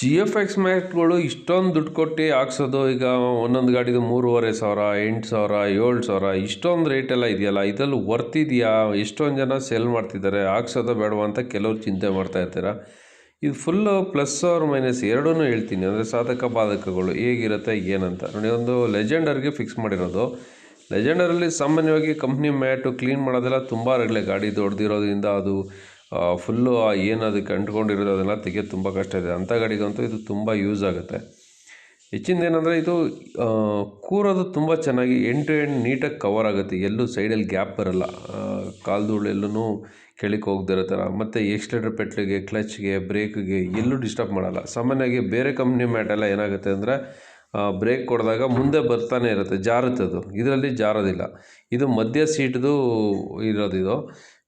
G F X ಮ್ಯಾಕ್ಗಳು ಇಷ್ಟೊಂದು ದುಡ್ಡು ಕೊಟ್ಟು ಹಾಕ್ಸೋದು, ಈಗ ಒಂದೊಂದು ಗಾಡಿದು ಮೂರುವರೆ ಸಾವಿರ, ಎಂಟು ಸಾವಿರ, ಏಳು ಸಾವಿರ, ಇಷ್ಟೊಂದು ರೇಟೆಲ್ಲ ಇದೆಯಲ್ಲ, ಇದರಲ್ಲಿ ವರ್ತ್ ಇದೆಯಾ? ಎಷ್ಟೊಂದು ಜನ ಸೆಲ್ ಮಾಡ್ತಿದ್ದಾರೆ, ಹಾಕ್ಸೋದು ಬೇಡವಾ ಅಂತ ಕೆಲವರು ಚಿಂತೆ ಮಾಡ್ತಾ ಇರ್ತೀರ? ಇದು ಫುಲ್ಲು ಪ್ಲಸ್ ಅವ್ರ ಮೈನಸ್ ಎರಡೂ ಹೇಳ್ತೀನಿ, ಅಂದರೆ ಸಾಧಕ ಬಾಧಕಗಳು ಹೇಗಿರುತ್ತೆ, ಏನಂತ. ನೋಡಿ, ಒಂದು ಲೆಜೆಂಡರ್ಗೆ ಫಿಕ್ಸ್ ಮಾಡಿರೋದು. ಲೆಜೆಂಡರಲ್ಲಿ ಸಾಮಾನ್ಯವಾಗಿ ಕಂಪ್ನಿ ಮ್ಯಾಟು ಕ್ಲೀನ್ ಮಾಡೋದೆಲ್ಲ ತುಂಬ ರಗಳೆ, ಗಾಡಿ ದೊಡ್ಡದಿರೋದ್ರಿಂದ ಅದು ಫುಲ್ಲು ಏನು ಅದಕ್ಕೆ ಅಂಟ್ಕೊಂಡಿರೋದು ಅದೆಲ್ಲ ತೆಗೆಯೋದು ತುಂಬ ಕಷ್ಟ ಇದೆ. ಅಂಥ ಗಾಡಿಗಂತೂ ಇದು ತುಂಬ ಯೂಸ್ ಆಗುತ್ತೆ. ಹೆಚ್ಚಿಂದ ಏನಂದರೆ ಇದು ಕೂರೋದು ತುಂಬ ಚೆನ್ನಾಗಿ ಎಂಡ್ ಟು ಎಂಡ್ ನೀಟಾಗಿ ಕವರ್ ಆಗುತ್ತೆ. ಎಲ್ಲೂ ಸೈಡಲ್ಲಿ ಗ್ಯಾಪ್ ಬರಲ್ಲ. ಕಾಲು ಧೂಳು ಎಲ್ಲೂ ಕೆಳಕ್ಕೆ ಹೋಗ್ದಿರೋ ಥರ ಮತ್ತು ಎಕ್ಸ್ಲೇಟರ್ ಪೆಟ್ಲಿಗೆ ಕ್ಲಚ್ಗೆ ಬ್ರೇಕ್ಗೆ ಎಲ್ಲೂ ಡಿಸ್ಟರ್ಬ್ ಮಾಡಲ್ಲ. ಸಾಮಾನ್ಯವಾಗಿ ಬೇರೆ ಕಂಪ್ನಿ ಮ್ಯಾಟೆಲ್ಲ ಏನಾಗುತ್ತೆ ಅಂದರೆ ಬ್ರೇಕ್ ಕೊಡಿದಾಗ ಮುಂದೆ ಬರ್ತಾನೆ ಇರುತ್ತೆ. ಜಾರುತ್ತೆ ಅದು ಇದರಲ್ಲಿ ಜಾರೋದಿಲ್ಲ. ಇದು ಮಧ್ಯ ಸೀಟ್ದು ಇರೋದಿದು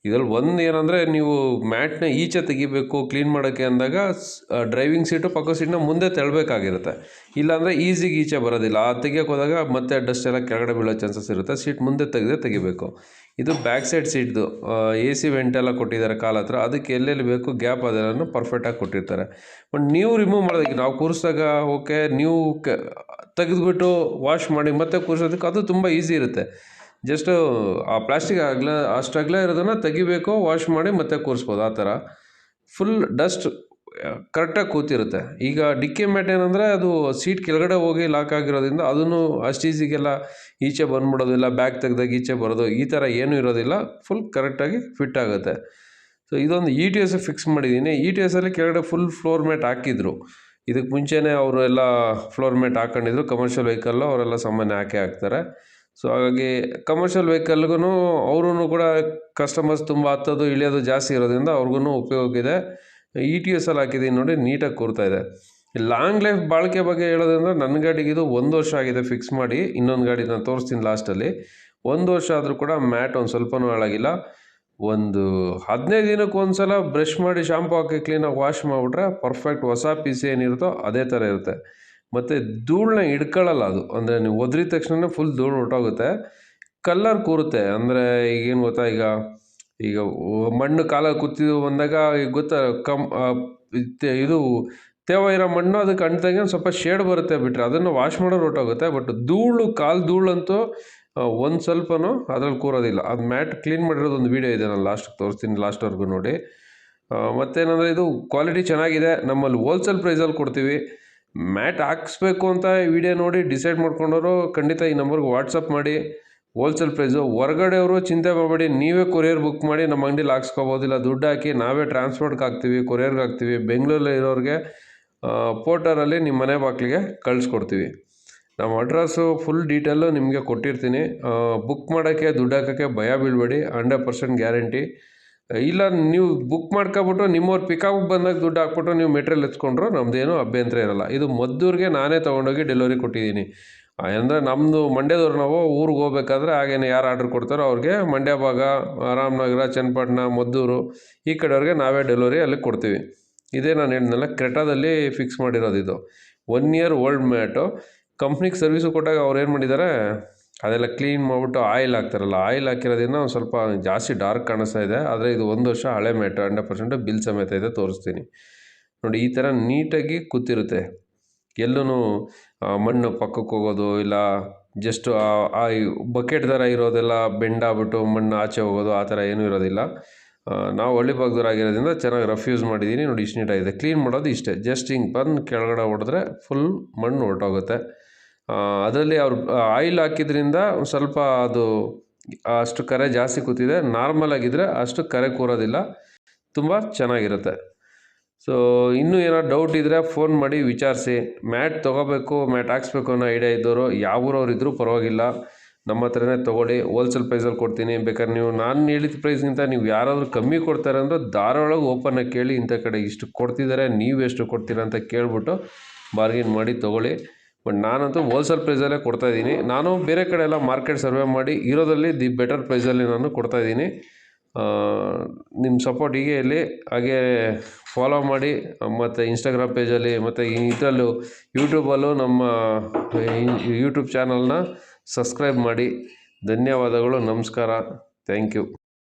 ಇದರಲ್ಲಿ ಒಂದು ಏನಂದರೆ ನೀವು ಮ್ಯಾಟ್ನ ಈಚೆ ತೆಗಿಬೇಕು, ಕ್ಲೀನ್ ಮಾಡೋಕ್ಕೆ ಅಂದಾಗ ಡ್ರೈವಿಂಗ್ ಸೀಟು ಪಕ್ಕ ಸೀಟನ್ನ ಮುಂದೆ ತೆಳಬೇಕಾಗಿರುತ್ತೆ. ಇಲ್ಲಾಂದರೆ ಈಸಿಗೆ ಈಚೆ ಬರೋದಿಲ್ಲ. ಆ ತೆಗಿಯೋಕೆ ಹೋದಾಗ ಮತ್ತೆ ಡಸ್ಟ್ ಎಲ್ಲ ಕೆಳಗಡೆ ಬೀಳೋ ಚಾನ್ಸಸ್ ಇರುತ್ತೆ. ಸೀಟ್ ಮುಂದೆ ತೆಗೆದೇ ತೆಗಿಬೇಕು. ಇದು ಬ್ಯಾಕ್ ಸೈಡ್ ಸೀಟ್ದು ಎ ಸಿ ವೆಂಟೆಲ್ಲ ಕೊಟ್ಟಿದ್ದಾರೆ ಕಾಲ ಹತ್ರ. ಅದಕ್ಕೆ ಎಲ್ಲೆಲ್ಲಿ ಬೇಕು ಗ್ಯಾಪ್ ಅದೆಲ್ಲ ಪರ್ಫೆಕ್ಟಾಗಿ ಕೊಟ್ಟಿರ್ತಾರೆ. ಬಟ್ ನೀವು ರಿಮೂವ್ ಮಾಡೋದಕ್ಕೆ ನಾವು ಕೂರಿಸಿದಾಗ ಓಕೆ, ನೀವು ತೆಗೆದುಬಿಟ್ಟು ವಾಶ್ ಮಾಡಿ ಮತ್ತೆ ಕೂರಿಸೋದಕ್ಕೆ ಅದು ತುಂಬ ಈಸಿ ಇರುತ್ತೆ. ಜಸ್ಟು ಆ ಪ್ಲಾಸ್ಟಿಕ್ ಅಗ್ಲ ಅಷ್ಟು ಅಗಲ ಇರೋದನ್ನು ತೆಗಿಬೇಕು, ವಾಶ್ ಮಾಡಿ ಮತ್ತೆ ಕೂರಿಸ್ಬೋದು, ಆ ಥರ. ಫುಲ್ ಡಸ್ಟ್ ಕರೆಕ್ಟಾಗಿ ಕೂತಿರುತ್ತೆ. ಈಗ ಡಿಕ್ಕಿ ಮ್ಯಾಟ್ ಏನಂದರೆ ಅದು ಸೀಟ್ ಕೆಳಗಡೆ ಹೋಗಿ ಲಾಕ್ ಆಗಿರೋದ್ರಿಂದ ಅದನ್ನು ಅಷ್ಟು ಈಸಿಗೆಲ್ಲ ಈಚೆ ಬಂದ್ಬಿಡೋದಿಲ್ಲ, ಬ್ಯಾಗ್ ತೆಗ್ದಾಗ ಈಚೆ ಬರೋದು, ಈ ಥರ ಏನೂ ಇರೋದಿಲ್ಲ. ಫುಲ್ ಕರೆಕ್ಟಾಗಿ ಫಿಟ್ ಆಗುತ್ತೆ. ಸೊ, ಇದೊಂದು ಇ ಟಿ ಎಸ್ ಫಿಕ್ಸ್ ಮಾಡಿದ್ದೀನಿ. ಇ ಟಿ ಎಸ್ಸಲ್ಲಿ ಕೆಳಗಡೆ ಫುಲ್ ಫ್ಲೋರ್ ಮ್ಯಾಟ್ ಹಾಕಿದ್ರು. ಇದಕ್ಕೆ ಮುಂಚೆನೇ ಅವರು ಎಲ್ಲ ಫ್ಲೋರ್ ಮ್ಯಾಟ್ ಹಾಕೊಂಡಿದ್ರು. ಕಮರ್ಷಿಯಲ್ ವೆಹಿಕಲ್ಲು ಅವರೆಲ್ಲ ಸಾಮಾನ್ಯ ಹಾಕೇ ಹಾಕ್ತಾರೆ. ಸೊ ಹಾಗಾಗಿ ಕಮರ್ಷಿಯಲ್ ವೆಹಿಕಲ್ಗೂ ಅವ್ರೂ ಕೂಡ ಕಸ್ಟಮರ್ಸ್ ತುಂಬ ಹತ್ತೋದು, ಇಳಿಯೋದು ಜಾಸ್ತಿ ಇರೋದ್ರಿಂದ ಅವ್ರಿಗೂ ಉಪಯೋಗ ಇದೆ. ಇ ಟಿ ಎಸ್ ಅಲ್ಲಿ ಹಾಕಿದ್ದೀನಿ ನೋಡಿ, ನೀಟಾಗಿ ಕೂರ್ತಾ ಇದೆ. ಲಾಂಗ್ ಲೈಫ್ ಬಾಳಿಕೆ ಬಗ್ಗೆ ಹೇಳೋದಂದ್ರೆ ನನ್ನ ಗಾಡಿಗೆ ಇದು ಒಂದು ವರ್ಷ ಆಗಿದೆ ಫಿಕ್ಸ್ ಮಾಡಿ, ಇನ್ನೊಂದು ಗಾಡಿ ನಾನು ತೋರಿಸ್ತೀನಿ ಲಾಸ್ಟಲ್ಲಿ ಒಂದು ವರ್ಷ ಆದರೂ ಕೂಡ ಮ್ಯಾಟ್ ಒಂದು ಸ್ವಲ್ಪನೂ ಹಾಳಾಗಿಲ್ಲ. ಒಂದು ಹದಿನೈದು ದಿನಕ್ಕೆ ಒಂದು ಸಲ ಬ್ರಷ್ ಮಾಡಿ ಶಾಂಪು ಹಾಕಿ ಕ್ಲೀನಾಗಿ ವಾಶ್ ಮಾಡಿಬಿಟ್ರೆ ಪರ್ಫೆಕ್ಟ್ ಹೊಸ ಪೀಸ್ ಏನಿರುತ್ತೋ ಅದೇ ಥರ ಇರುತ್ತೆ. ಮತ್ತು ಧೂಳನ್ನ ಹಿಡ್ಕೊಳ್ಳಲ್ಲ ಅದು. ಅಂದರೆ ನೀವು ಒದ್ರಿದ ತಕ್ಷಣ ಫುಲ್ ಧೂಳು ಹೊರ್ಟೋಗುತ್ತೆ. ಕಲ್ಲರ್ ಕೂರುತ್ತೆ. ಅಂದರೆ ಈಗೇನು ಗೊತ್ತಾ ಈಗ? ಈಗ ಮಣ್ಣು ಕಾಲ ಕುತ್ತಿದ್ದು ಬಂದಾಗ ಈಗ ಗೊತ್ತಾ? ಕಮ್ ಇದು ತೇವ ಇರೋ ಮಣ್ಣು ಅದಕ್ಕೆ ಅಂಟ್ದಂಗೆ ಸ್ವಲ್ಪ ಶೇಡ್ ಬರುತ್ತೆ ಬಿಟ್ಟರೆ ಅದನ್ನು ವಾಶ್ ಮಾಡೋರು ಹೊರ್ಟೋಗುತ್ತೆ. ಬಟ್ ಧೂಳು, ಕಾಲು ಧೂಳಂತೂ ಒಂದು ಸ್ವಲ್ಪನೂ ಅದ್ರಲ್ಲಿ ಕೂರೋದಿಲ್ಲ. ಅದು ಮ್ಯಾಟ್ ಕ್ಲೀನ್ ಮಾಡಿರೋದು ಒಂದು ವೀಡಿಯೋ ಇದೆ ನಾನು ಲಾಸ್ಟ್ ತೋರಿಸ್ತೀನಿ ಲಾಸ್ಟ್ವರೆಗೂ ನೋಡಿ. ಮತ್ತೇನಂದರೆ ಇದು ಕ್ವಾಲಿಟಿ ಚೆನ್ನಾಗಿದೆ. ನಮ್ಮಲ್ಲಿ ಹೋಲ್ಸೇಲ್ ಪ್ರೈಸಲ್ಲಿ ಕೊಡ್ತೀವಿ. ಮ್ಯಾಟ್ ಹಾಕಿಸ್ಬೇಕು ಅಂತ ವಿಡಿಯೋ ನೋಡಿ ಡಿಸೈಡ್ ಮಾಡ್ಕೊಂಡವರು ಖಂಡಿತ ಈ ನಂಬರ್ಗೆ ವಾಟ್ಸಪ್ ಮಾಡಿ. ಹೋಲ್ಸೇಲ್ ಪ್ರೈಸು ಹೊರಗಡೆಯವರು ಚಿಂತೆ ಮಾಡಬೇಡಿ ನೀವೇ ಕೊರಿಯರ್ ಬುಕ್ ಮಾಡಿ ನಮ್ಮ ಅಂಗಡಿಲಿ ಹಾಕ್ಸ್ಕೊಬೋದಿಲ್ಲ ದುಡ್ಡು ಹಾಕಿ ನಾವೇ ಟ್ರಾನ್ಸ್ಪೋರ್ಟ್ಗೆ ಹಾಕ್ತೀವಿ ಕೊರಿಯರ್ಗೆ ಹಾಕ್ತೀವಿ. ಬೆಂಗಳೂರಲ್ಲಿ ಇರೋರಿಗೆ ಪೋರ್ಟರಲ್ಲಿ ನಿಮ್ಮ ಮನೆ ಬಾಗಿಲಿಗೆ ಕಳಿಸ್ಕೊಡ್ತೀವಿ. ನಮ್ಮ ಅಡ್ರೆಸ್ಸು ಫುಲ್ ಡೀಟೇಲು ನಿಮಗೆ ಕೊಟ್ಟಿರ್ತೀನಿ. ಬುಕ್ ಮಾಡೋಕ್ಕೆ, ದುಡ್ಡು ಹಾಕೋಕ್ಕೆ ಭಯ ಬೀಳಬೇಡಿ. ಹಂಡ್ರೆಡ್ ಪರ್ಸೆಂಟ್ ಗ್ಯಾರಂಟಿ ಇಲ್ಲ, ನೀವು ಬುಕ್ ಮಾಡ್ಕೊಬಿಟ್ಟು ನಿಮ್ಮವ್ರು ಪಿಕಪ್ ಬಂದಾಗ ದುಡ್ಡು ಹಾಕ್ಬಿಟ್ಟು ನೀವು ಮೆಟೀರಿಯಲ್ ಎತ್ಕೊಂಡ್ರು ನಮ್ಮದೇನು ಅಭ್ಯಂತರ ಇರಲ್ಲ. ಇದು ಮದ್ದೂರಿಗೆ ನಾನೇ ತೊಗೊಂಡೋಗಿ ಡೆಲಿವರಿ ಕೊಟ್ಟಿದ್ದೀನಿ. ಅಂದರೆ ನಮ್ಮದು ಮಂಡ್ಯದವ್ರು ನಾವು ಊರಿಗೆ ಹೋಗ್ಬೇಕಾದ್ರೆ ಹಾಗೇನೆ ಯಾರು ಆರ್ಡ್ರ್ ಕೊಡ್ತಾರೋ ಅವ್ರಿಗೆ ಮಂಡ್ಯ ಭಾಗ, ರಾಮನಗರ, ಚನ್ನಪಟ್ಟಣ, ಮದ್ದೂರು ಈ ಕಡೆಯವ್ರಿಗೆ ನಾವೇ ಡೆಲಿವರಿ ಅಲ್ಲಿ ಕೊಡ್ತೀವಿ. ಇದೇ ನಾನು ಹೇಳಿದ್ನಲ್ಲ, ಕ್ರೆಟಾದಲ್ಲಿ ಫಿಕ್ಸ್ ಮಾಡಿರೋದು ಇದು. ಒನ್ ಇಯರ್ ಓಲ್ಡ್ ಮ್ಯಾಟು ಕಂಪ್ನಿಗೆ ಸರ್ವಿಸು ಕೊಟ್ಟಾಗ ಅವ್ರು ಏನು ಮಾಡಿದ್ದಾರೆ ಅದೆಲ್ಲ ಕ್ಲೀನ್ ಮಾಡಿಬಿಟ್ಟು ಆಯಿಲ್ ಹಾಕ್ತಾರಲ್ಲ ಆಯಿಲ್ ಹಾಕಿರೋದ್ರಿಂದ ಒಂದು ಸ್ವಲ್ಪ ಜಾಸ್ತಿ ಡಾರ್ಕ್ ಕಾಣಿಸ್ತಾ ಇದೆ. ಆದರೆ ಇದು ಒಂದು ವರ್ಷ ಹಳೆ ಮ್ಯಾಟ್ರ್ ಹಂಡ್ರೆಡ್ ಪರ್ಸೆಂಟ್ ಬಿಲ್ ಸಮೇತ ಇದೆ ತೋರಿಸ್ತೀನಿ. ನೋಡಿ, ಈ ಥರ ನೀಟಾಗಿ ಕೂತಿರುತ್ತೆ. ಎಲ್ಲೂ ಮಣ್ಣು ಪಕ್ಕಕ್ಕೆ ಹೋಗೋದು, ಇಲ್ಲ ಜಸ್ಟ್ ಆ ಬಕೆಟ್ ಥರ ಇರೋದೆಲ್ಲ ಬೆಂಡ್ ಆಗ್ಬಿಟ್ಟು ಮಣ್ಣು ಆಚೆ ಹೋಗೋದು, ಆ ಥರ ಏನೂ ಇರೋದಿಲ್ಲ. ನಾವು ಹಳ್ಳಿ ಭಾಗದವರಾಗಿರೋದ್ರಿಂದ ಚೆನ್ನಾಗಿ ರಫ್ ಯೂಸ್ ಮಾಡಿದ್ದೀನಿ ನೋಡಿ, ಇಷ್ಟು ನೀಟಾಗಿದೆ ಕ್ಲೀನ್ ಮಾಡೋದು ಇಷ್ಟೇ. ಜಸ್ಟ್ ಹಿಂಗೆ ಬಂದು ಕೆಳಗಡೆ ಹೊಡೆದ್ರೆ ಫುಲ್ ಮಣ್ಣು ಹೊರಟೋಗುತ್ತೆ. ಅದರಲ್ಲಿ ಅವ್ರು ಆಯಿಲ್ ಹಾಕಿದ್ರಿಂದ ಸ್ವಲ್ಪ ಅದು ಅಷ್ಟು ಕರೆ ಜಾಸ್ತಿ ಕೂತಿದೆ. ನಾರ್ಮಲ್ ಆಗಿದ್ದರೆ ಅಷ್ಟು ಕರೆ ಕೂರೋದಿಲ್ಲ. ತುಂಬ ಚೆನ್ನಾಗಿರುತ್ತೆ. ಸೊ ಇನ್ನೂ ಏನೋ ಡೌಟ್ ಇದ್ದರೆ ಫೋನ್ ಮಾಡಿ ವಿಚಾರಿಸಿ. ಮ್ಯಾಟ್ ತೊಗೋಬೇಕು, ಮ್ಯಾಟ್ ಹಾಕ್ಸ್ಬೇಕು ಅನ್ನೋ ಐಡಿಯಾ ಇದ್ದವರು ಯಾವ ಇದ್ದರೂ ಪರವಾಗಿಲ್ಲ. ನಮ್ಮ ಹತ್ರನೇ ತೊಗೊಳ್ಳಿ. ಹೋಲ್ಸೇಲ್ ಪ್ರೈಸಲ್ಲಿ ಕೊಡ್ತೀನಿ. ಬೇಕಾದ್ರೆ ನೀವು, ನಾನು ಹೇಳಿದ ಪ್ರೈಸ್ಗಿಂತ ನೀವು ಯಾರಾದರೂ ಕಮ್ಮಿ ಕೊಡ್ತಾರೆ ಅಂದರೆ ಓಪನ್ ಆಗಿ ಕೇಳಿ ಇಂಥ ಕಡೆ ಇಷ್ಟು ಕೊಡ್ತಿದ್ದಾರೆ, ನೀವು ಎಷ್ಟು ಕೊಡ್ತೀರಾ ಅಂತ ಕೇಳಿಬಿಟ್ಟು ಬಾರ್ಗಿನ್ ಮಾಡಿ ತೊಗೊಳ್ಳಿ. ಬಟ್ ನಾನಂತೂ ಹೋಲ್ಸೇಲ್ ಪ್ರೈಸಲ್ಲೇ ಕೊಡ್ತಾಯಿದ್ದೀನಿ ನಾನು ಬೇರೆ ಕಡೆ ಎಲ್ಲ ಮಾರ್ಕೆಟ್ ಸರ್ವೆ ಮಾಡಿ ಇರೋದರಲ್ಲಿ ದಿ ಬೆಟರ್ ಪ್ರೈಸಲ್ಲಿ ನಾನು ಕೊಡ್ತಾ ಇದ್ದೀನಿ. ನಿಮ್ಮ ಸಪೋರ್ಟ್ ಹೀಗೆ ಇರಲಿ. ಹಾಗೆ ಫಾಲೋ ಮಾಡಿ, ಮತ್ತು ಇನ್ಸ್ಟಾಗ್ರಾಮ್ ಪೇಜಲ್ಲಿ ಮತ್ತು ಇದರಲ್ಲೂ ಯೂಟ್ಯೂಬಲ್ಲೂ ನಮ್ಮ ಯೂಟ್ಯೂಬ್ ಚಾನಲ್ನ ಸಬ್ಸ್ಕ್ರೈಬ್ ಮಾಡಿ. ಧನ್ಯವಾದಗಳು, ನಮಸ್ಕಾರ. Thank you